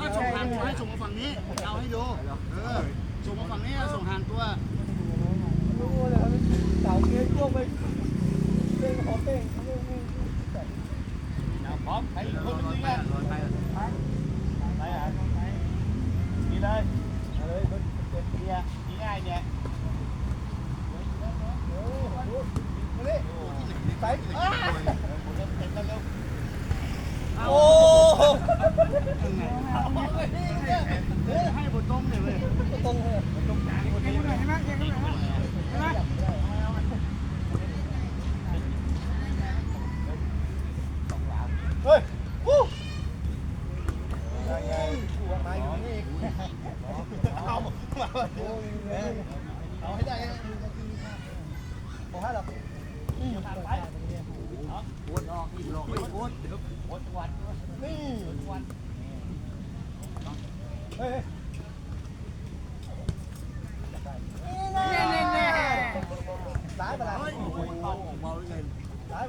ถ้าส่งห่างตัวให้ส่งมาฝั่งนี้ เอาให้ดู เออ ส่งมาฝั่งนี้ส่งห่างตัวรู้เลยครับเต่าเงี้ยพวกไปเป้งขอเป้งพร้อมไปอีกคนนึงเลยไปอะนี่เลย อะไรมันเป็น เนี่ยง่ายเนี่ย มาดิใส่ เต็มแล้วเร็ว โอ้ ให้บนต้มเลยเว้ย ตรงเลย เฮ้ยวู้ ยังไงกูมาอยู่นี่ เอามา โอ้ย เอาให้ได้ บอกให้เรา ไป โคตรออกอีกหลอกไม่โคตร หมดวัน นี่ วัน เฮ้ยร้ายเวลาเฮ้ยโอ้โหเบาเลยร้ายเ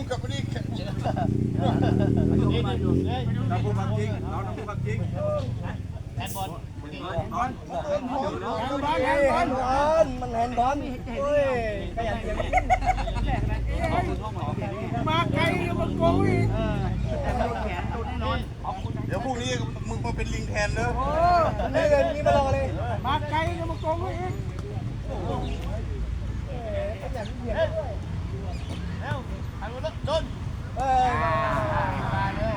ดูดิพุ่งกับไปนี่เฮ้ยเราพูดความจริงเราต้องพูดความจริงแอนบอลแฮนบอลแฮนด์บอลมันแฮนด์บอลเฮ้ยขยันเก็บมาไกลมาโกงอีกแต่โดนแขนโดนแน่นอนเดี๋ยวพรุ่งนี้มึงมาเป็นลิงแทนเด้อนี่เลยนี่มาลองเลยมาไกลมาโกงอีกขยันเหยียบด้วย ร็วทางนู้นโดนเออมาเลย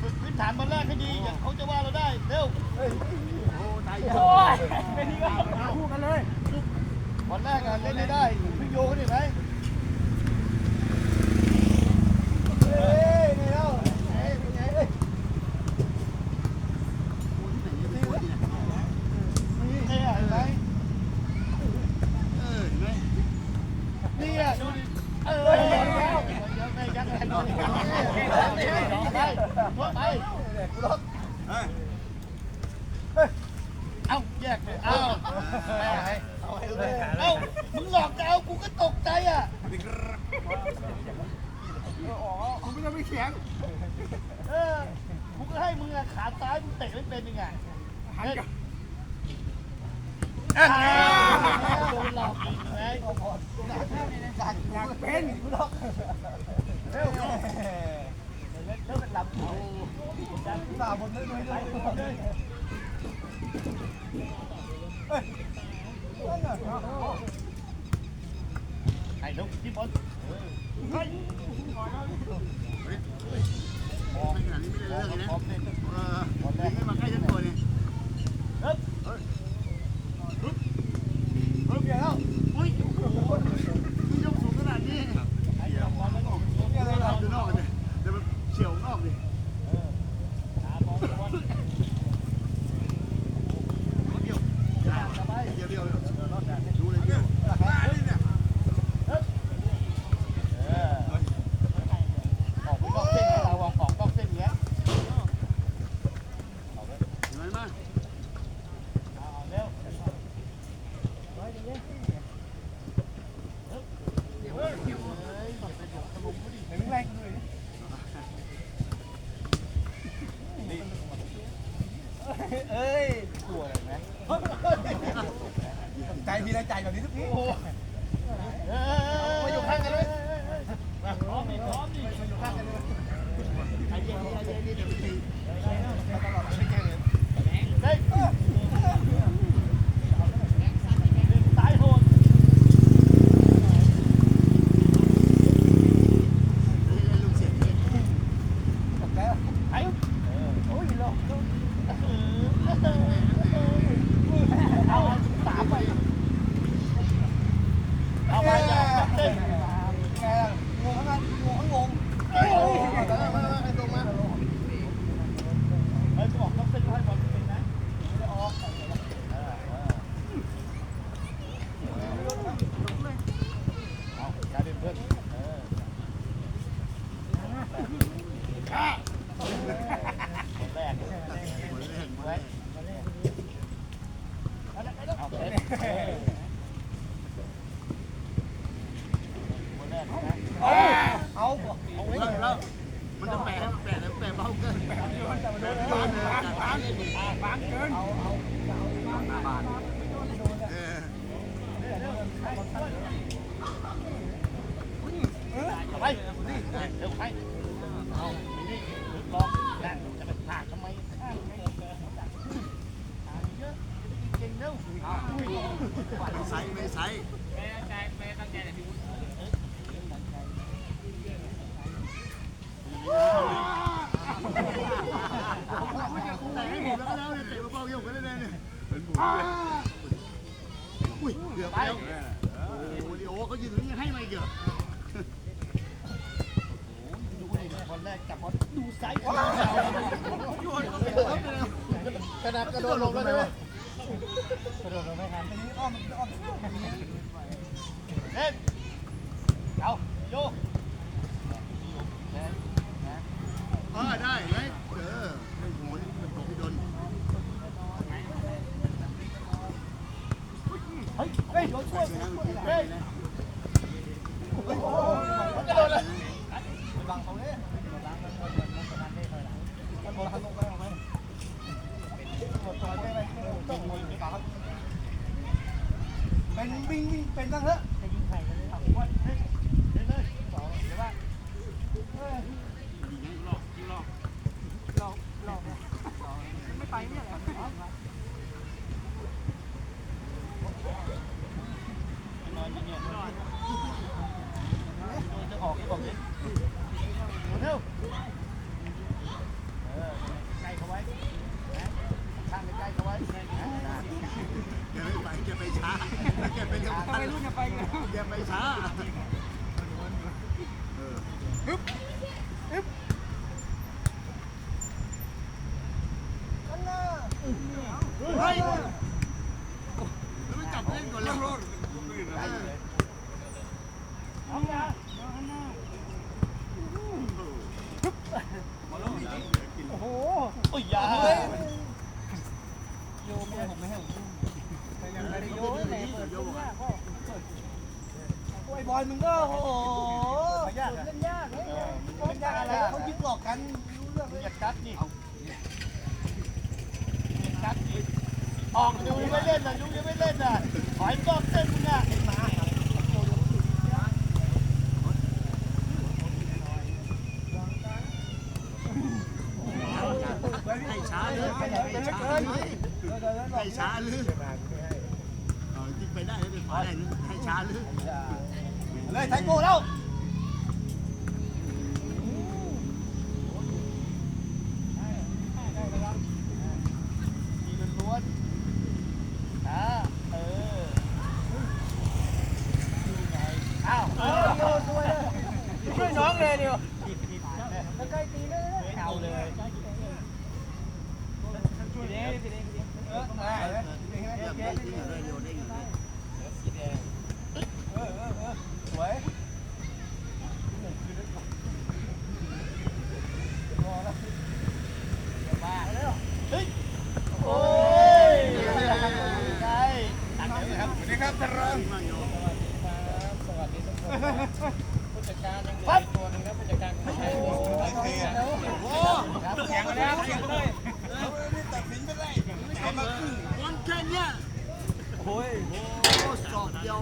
ฝึกพื้นฐานวันแรกให้ดีอย่าเขาจะว่าเราได้เร็วเฮ้ยโอ้ตายโอ้ยคู่กันเลยวันแรกอะเล่นไม่ได้พี่โยเขาเห็นไหม เฮ้ยนี่แล้วเฮ้ยเป็นไงเฮ้ย นี่ไงเห็นไหม เออเห็นไหม นี่อะดูดิเออแล้วเยอะไม่ยักแอนโดนไปไปไป กูล็อก เฮ้ย เอ้าแยกเลยเอ้า เอาให้รู้เอ้ามึงหลอกจะเอากูก็ตกใจอะผมไม่ต้องไปเขียนเออกูก็ให้มึงอะขาซ้ายมึงเตะไม่เป็นยังไงหันกับโดนหลอกอีกไหมอยากเป็นกูล็อกเร็วเริ่มเป็นลำโอ้สาวผมเลยด้วยด้วยเฮ้ย ไอ้ลูกที่บอลไม่ขนาดนี้ไม่ได้เรื่องเลยนะพร้อมเล่นเออไม่มาใกล้ฉันตัวเนี่ย เฮ้ย เฮ้ยเปลี่ยนแล้ว อุ้ยนี่ยกสูงขนาดนี้ ไอ้ยอมบอลแล้วก็ เปลี่ยนเลยเหรอ ดูนอกเลยเดี๋ยวมันเฉียวนอกเลย ขาบอลบอล เดียวเดียวเดียวดูเลยเดียว เออออกไปนอกเส้นเราออกออกนอกเส้นเงี้ย เห็นไหมมา เอาเร็ว เห็นแรงเลย เอ้ยกลัวอะไรไหมใจมีอะไรใจแบบนี้ทุกทีมาอยู่ข้างกันเลยมาพร้อมดิพร้อมดิมาอยู่ข้างกันเลยไอ้เย็นไอ้เย็นนี่เดี๋ยวไปตี เต้นงงไหมงงไหม บางเกินเออไปนี่เร็วไปเอานี่ลองนั่นจะไปผ่าทำไมเยอะเก่งเร็วไม่ใส่ไม่ใส่แต่ให้ผมแล้วก็แล้วเนี่ยเตะเบาๆอย่างกันได้เนี่ยเป็นบุญเลย อุ้ยเกือบแล้วโอ้โหเขายืนตรงนี้ให้มาอีกเหรอดูนี่คนแรกจับบอลดูไซส์ขนาดกระโดดลงแล้วใช่ไหมกระโดดลงไม่ทันทีนี้อ้อมอ้อมเล่นเอาโยเออได้ไหมเออไอ้หัวนี่มันตกพี่ดน เฮ้ยเฮ้ยโยช่วยไปนะมันคิดไปเฮ้ยนะมันกระโดดเลยบังเขาเลยมันบอลทันลงไปไหมกดตัวไปไปต้องมวยไปครับเป็นวิ่งวิ่งเป็นตั้งเถอะยิงให้หลอกยิงหละ ออกที่บอกนี้เร็วเออใกล้เขาไว้ข้างใกล้เขาไว้ แกไม่ไปแกไปช้าแกไปเร็ว ไปรุ่นจะไปกัน แกไปช้าเออเฮ้ยแล้วไม่จับเล่นก่อนแล้ว เอาอย่า โอ้โห โอ้ยอย่า โยมผมไม่ให้ผมยังไม่ได้โยนเลยเปิดยากพ่อโอยมึงก็โอ้โหเล่นยากเฮ้ยเล่นยากอะไรเขายึดหลอกกันรู้เรื่องอยากัดนี่อย่ากัดนี่ออกดูไม่เล่นนะยุงยังไม่เล่นนะถอยกองเส้นมึงอะให้ช้าเลยให้ช้าเลยให้ช้าเลยเออยิงไปได้ให้ไปขวาได้ให้ช้าเลย เลยไท วยเฮ้ยโอ้ยใช่อันนี้ครับสวัสดีครับท่านรองมั่งโยปั๊บไอ้เสีย โอ้ แข่งกันแล้วแข่งกันเลย นี่ตัดสินไม่ได้ใจมาครึ่ง บอลแค่เนี้ย โอ้ย โอ้สอบเดียว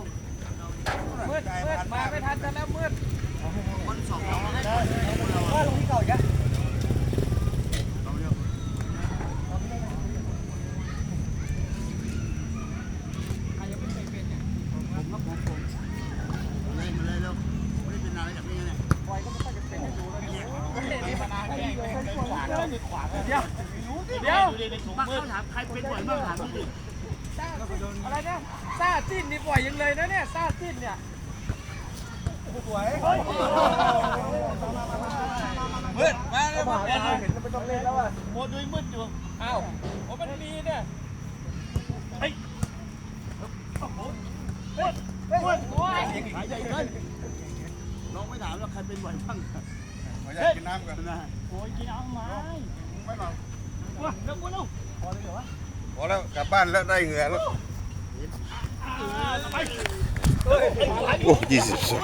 มืดมาไม่ทันจะแล้วมืดบอลสอบเราให้ว่าลงที่เก่าอีกแล้วเราเดียผมครับผมผมเล่นมาเลยเร็วไม่เป็นนานแล้วอย่างนี้เนี่ยปล่อยก็ไม่ค่อยจะเป็นให้ดูแล้วเนี่ยนี่มานานแค่เป็นขวางขวาเดี๋ยวเดี๋ยวในถุงมาเข้าถามใครเป็นบ่อยบ้างถามดิอะไรเนี่ยซาจิ้นนี่ปล่อยยังเลยนะเนี่ยซาจิ้นเนี่ย สวยมืดมาเลยมาแล้วเห็นแล้วไม่ต้องเล่นแล้วอะโมดด้วยมืดอยู่อ้าวผมมันมีเนี่ยเฮ้ยเฮ้ยเฮ้ยโอ้ยหายใจเกินลองไม่ถามแล้วใครเป็นบ่อยบ้างขออยากกินน้ำก่อนนะโอ้ยกินเอาไหมไม่หรอกว้าเร็วเร็วพอแล้วกลับบ้านแล้วได้เหงื่อแล้วไป โอ้ยี่สิบสอง